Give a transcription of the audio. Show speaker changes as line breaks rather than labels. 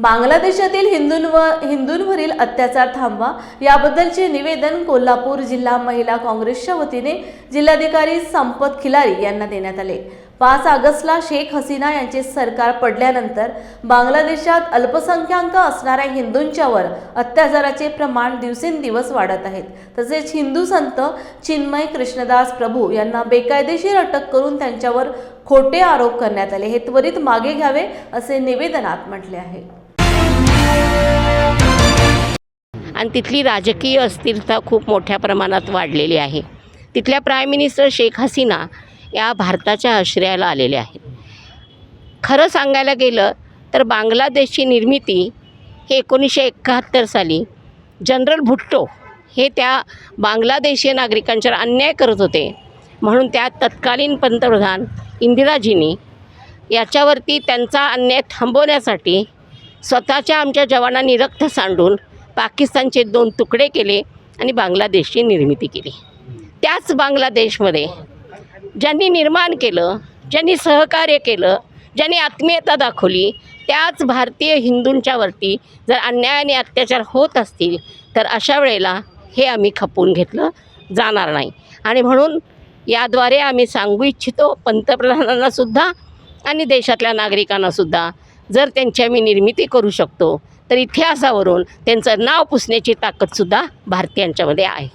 बांगलादेशातील हिंदूंवर हिंदूंवरील अत्याचार थांबवा याबद्दलचे निवेदन कोल्हापूर जिल्हा महिला काँग्रेसच्या वतीने जिल्हाधिकारी संपत खिलारी यांना देण्यात आले. पाच ऑगस्टला शेख हसीना यांचे सरकार पडल्यानंतर बांगलादेशात अल्पसंख्याक असणाऱ्या हिंदूंच्यावर अत्याचाराचे प्रमाण दिवसेंदिवस वाढत आहेत. तसेच हिंदू संत चिन्मय कृष्णदास प्रभू यांना बेकायदेशीर अटक करून त्यांच्यावर खोटे आरोप करण्यात आले. हे त्वरित मागे घ्यावे असे निवेदनात म्हटले आहे.
आणि तिथली राजकीय अस्थिरता खूप मोठ्या प्रमाणात वाढलेली आहे. तिथल्या प्राईम मिनिस्टर शेख हसीना या भारताच्या आश्रयाला आलेल्या आहेत. खरं सांगायला गेलं तर बांगलादेशची निर्मिती हे एकोणीसशे एकाहत्तर साली जनरल भुट्टो हे त्या बांगलादेशी नागरिकांच्यावर अन्याय करत होते. म्हणून त्या तत्कालीन पंतप्रधान इंदिराजींनी याच्यावरती त्यांचा अन्याय थांबवण्यासाठी स्वतःच्या आमच्या जवानांनी रक्त सांडून पाकिस्तानचे दोन तुकडे केले आणि बांगलादेशची निर्मिती केली. त्याच बांगलादेशमध्ये ज्यांनी निर्माण केलं ज्यांनी सहकार्य केलं ज्यांनी आत्मीयता दाखवली त्याच भारतीय हिंदूंच्यावरती जर अन्याय आणि अत्याचार होत असतील तर अशा वेळेला हे आम्ही खपवून घेतलं जाणार नाही. आणि म्हणून याद्वारे आम्ही सांगू इच्छितो पंतप्रधानांनासुद्धा आणि देशातल्या नागरिकांनासुद्धा जर त्यांची आम्ही निर्मिती करू शकतो तर इतिहासावरून त्यांचं नाव पुसण्याची ताकदसुद्धा भारतीयांच्यामध्ये आहे.